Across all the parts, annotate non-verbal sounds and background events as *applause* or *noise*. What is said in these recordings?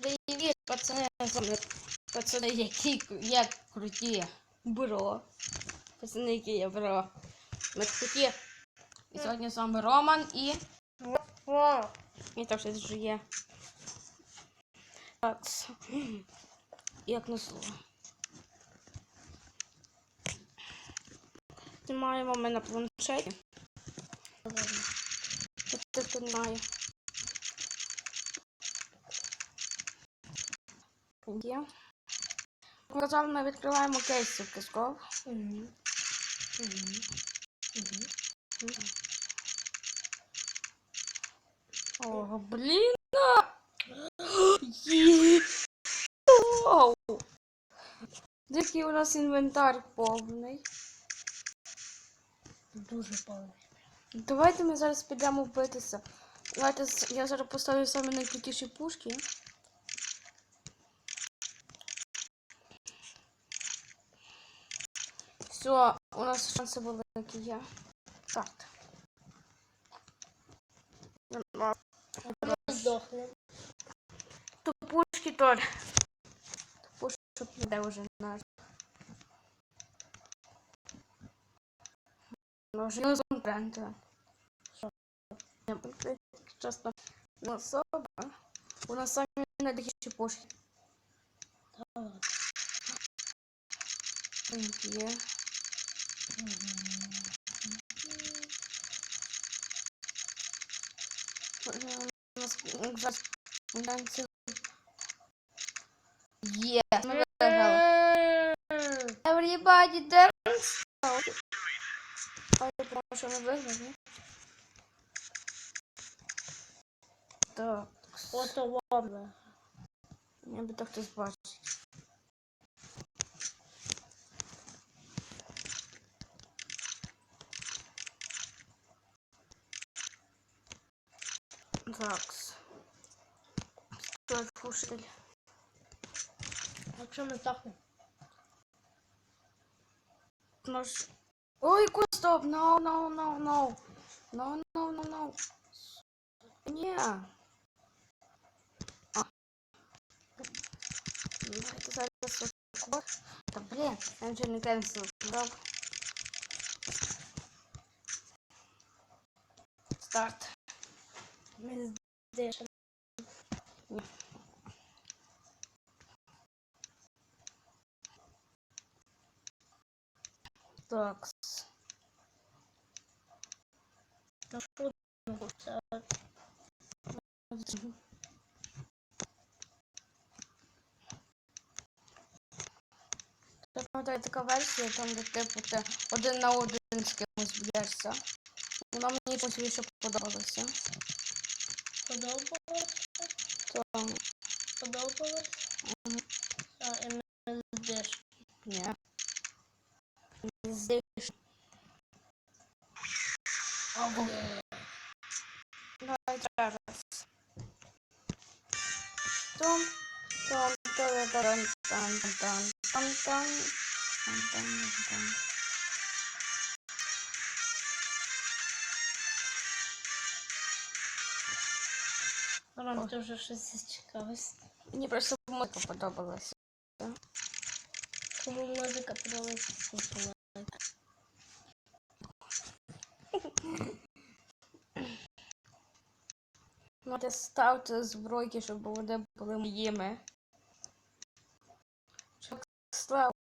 Привіт, пацани, пацани, які як круті. Бро. Пацани, які є бро. Ми круті. І сьогодні з вами Роман і. І так щось жує. Так. Як на слово. Знімаємо ми на планшеті. Це тут немає. Є. Казав, ми відкриваємо кейси в Кисков. Мгм. Мгм. Мгм. О, блін! Є! Вау! Який у нас інвентар повний. Дуже повний. Давайте ми зараз підемо вбитися. Давайте я зараз поставлю саме найкрутіші пушки. Все, у нас шанси великі є. Так. Нема. Ми здохнемо. То пушки Толь. То пушки піде вже наш. Ну, вже не конкуренти. Що? Я б часто не особа. У нас самі найдихіші пушки. Так. Є. Е, У нас зараз танці. Є, ми виграли. Everybody dance. А я думаю, що ми виграли. Так. Ото вовна. Я би так хтось бачить. Хакс. Стоит фушель. А что мы сдохнем? Наш, Ой, кустов, no, no, no, no. No, no, no, no. Не. А. Это зараз. Да блин, я ничего не кэнсел. Да. Старт. Ми здешемо. Так. На що така версія, там де типу ти один на один з кимось б'єшся. Вона мені чомусь більше. Podobulus? So, Podobulus? Um, uh, and this is dish. Yeah. And this dish. Oh, boy, No, Travis. Dum, dum, dum, dum, dum, dum, dum, dum, dum, dum, dum. Ром, ти вже щось зачекалась. Мені просто музика подобалася. Кому музика подобається, слухала. Можете ставте збройки, щоб вони були моїми. Щоб слав.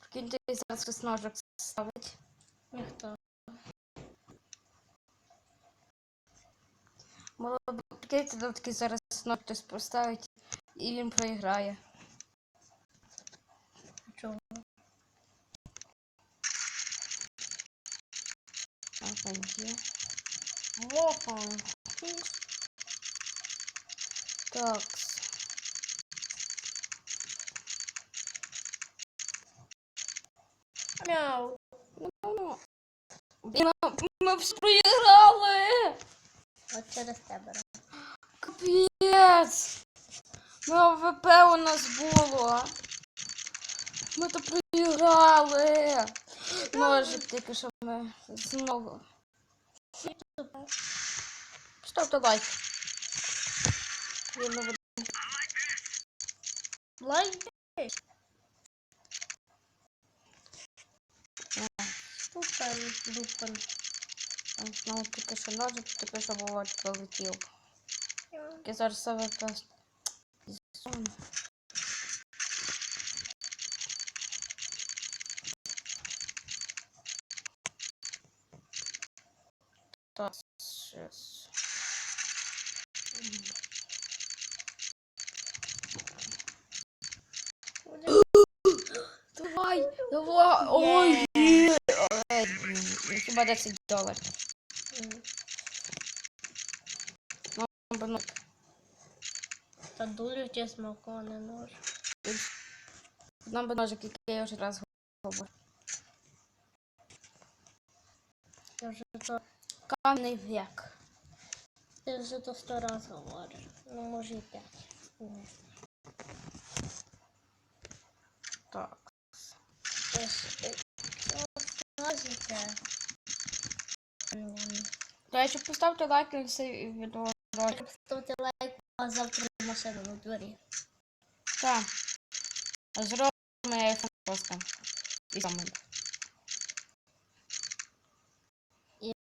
Прикиньте, зараз хтось ножик ставить. Ніхто. Молодець, таки зараз хтось поставить і він проіграє. Чого? Так. Мяу. Ну, ну. Ми, ми проіграли. От через тебе. Капець! Ну, АВП у нас було. Ми то проіграли. Ножик тільки що ми знову. Ставте лайк. Лайк. Супер, дупер. Там знову тільки що ножик, тільки що Володь пролетів. Я зараз себе просто зсуну. Так, щас. Давай, давай, ой, Є. Хіба 10 доларів. Ну, Та дулю ті смаку не нож. Нам би ножик, який я вже раз говорю. Я вже то, Камний век. ти вже то сто раз говориш. Ну, може і п'ять. Так. Ладно. До речі, поставте лайк на цей відео. Ставте лайк, а завтра машина на дворі. Так. Зробимо айфон просто. І саме.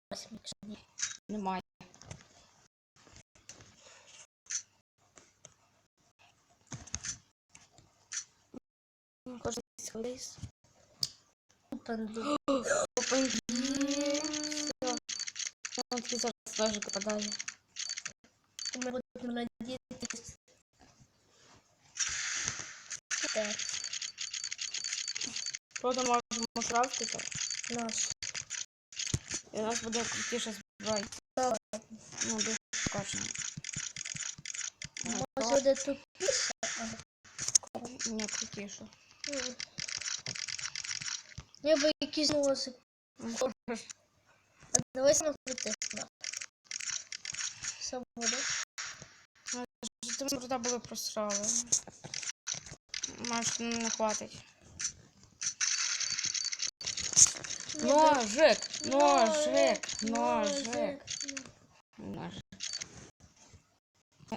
Ось якщо ні. Немає. Кожен колись. Пенду. Опаньки. Все. Я такий зараз ножик падає. Ми будемо надіятися. Так, Просто можемо крафтити. наш. І у нас буде крутіша зброя. Давай. Ну, дуже скажемо. Може буде тупіше? Не крутіше. М. Я би якийсь носик. А давай сам крутиш. Все буде. Ти крута були просрали. Маш, не хватить. Ножик! Ножик! Ножик! Ножик.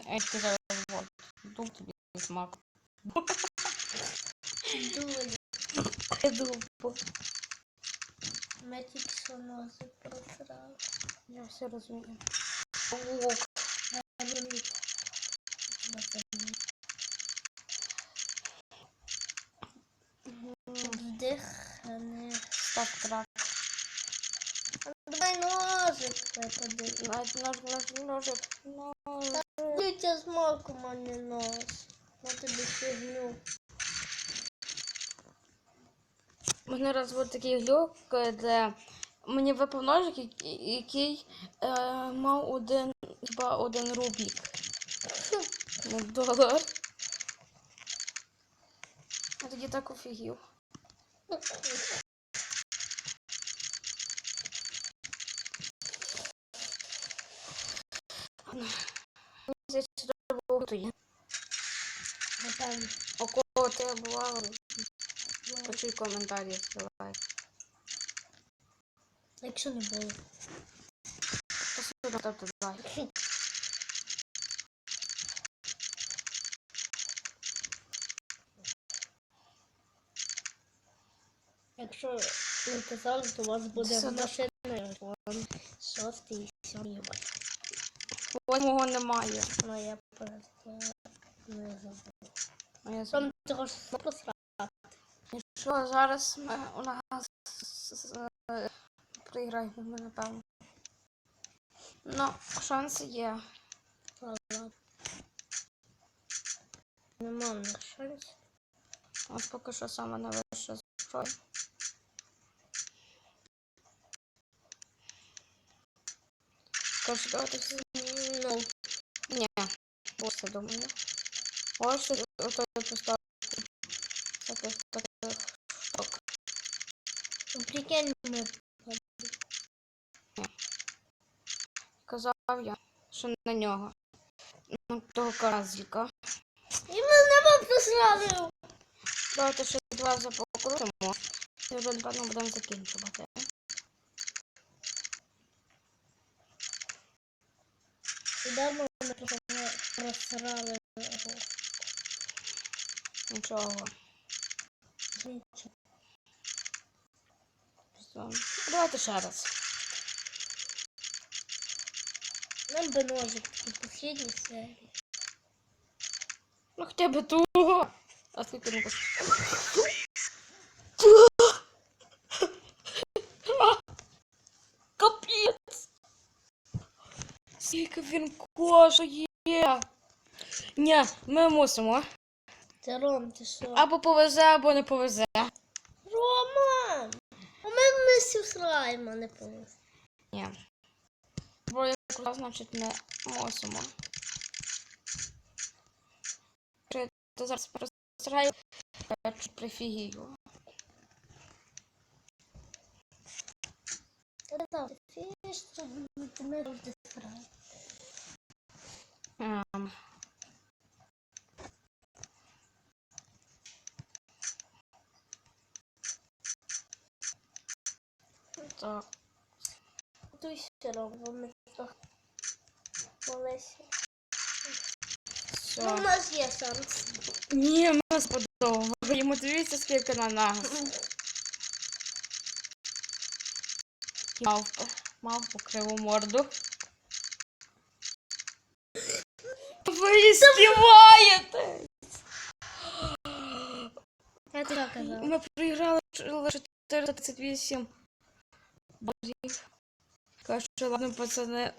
Ей, ти зараз вот. Дум тобі смак. Дуже. Тільки що носик просрали. Я все розумію. Лук. Вдихни. Став трак. Давай ножик випади. Нож, нож, нож, ножик. Ножик. Дитя з маком, а не нос. На тобі фігню. У мене раз був такий глюк, де мені випав ножик, який- е, мав один, хіба один рубік. Ну, долар. Я тоді так офігів. Мені здається, що треба було тоді. Напевно. Около тебе бувало. Почуй коментарі, ссилай. Якщо не було. Посуду тобто давай. Якщо не казали, то у вас буде машина iPhone 6 і 7. Восьмого немає. Ну я просто не забув. А я Сам що зараз ми, у нас проіграють ми, напевно. Ну, шанси є. Нема в них шансів. От поки що саме найвища зброя. Скажу, давайте всі. Ну, Ні, я думаю. Ось ото. Всяких таких штук. Ну, прикинь, Казав я, що на нього. На того каразіка. І ми нема просрали. Давайте ще два рази покрутимо. І вже, напевно, будемо закінчувати. І ми просрали. його. Нічого. Нічого. Давайте ще раз. Нам би ножик в последній серії. Ну хоча б того. А скільки не коштує? *laughs* Капець! Скільки він коштує? Ні, ми мусимо. Ром, ти що? Або повезе, або не повезе. Роман! А ми слайма не повезли. Ні. Бо якщо значить не мусимо. Чи ти зараз перестраю, я чуть прифігію. Так, фіш, ти не робити справи. Так, Дуйся, Ром, бо ми трохи молися. все. Ну, у нас є шанс. Ні, ми нас подовжуємо. Дивіться, скільки на нас. Мавпи. Мавпу криву морду. Ви співаєте! Я так казала. Ми проіграли 438 балів. Кажу, ладно, пацани,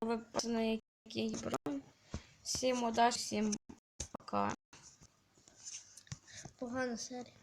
ви, пацани, які брали. Всім удачі, всім пока. Погана серія.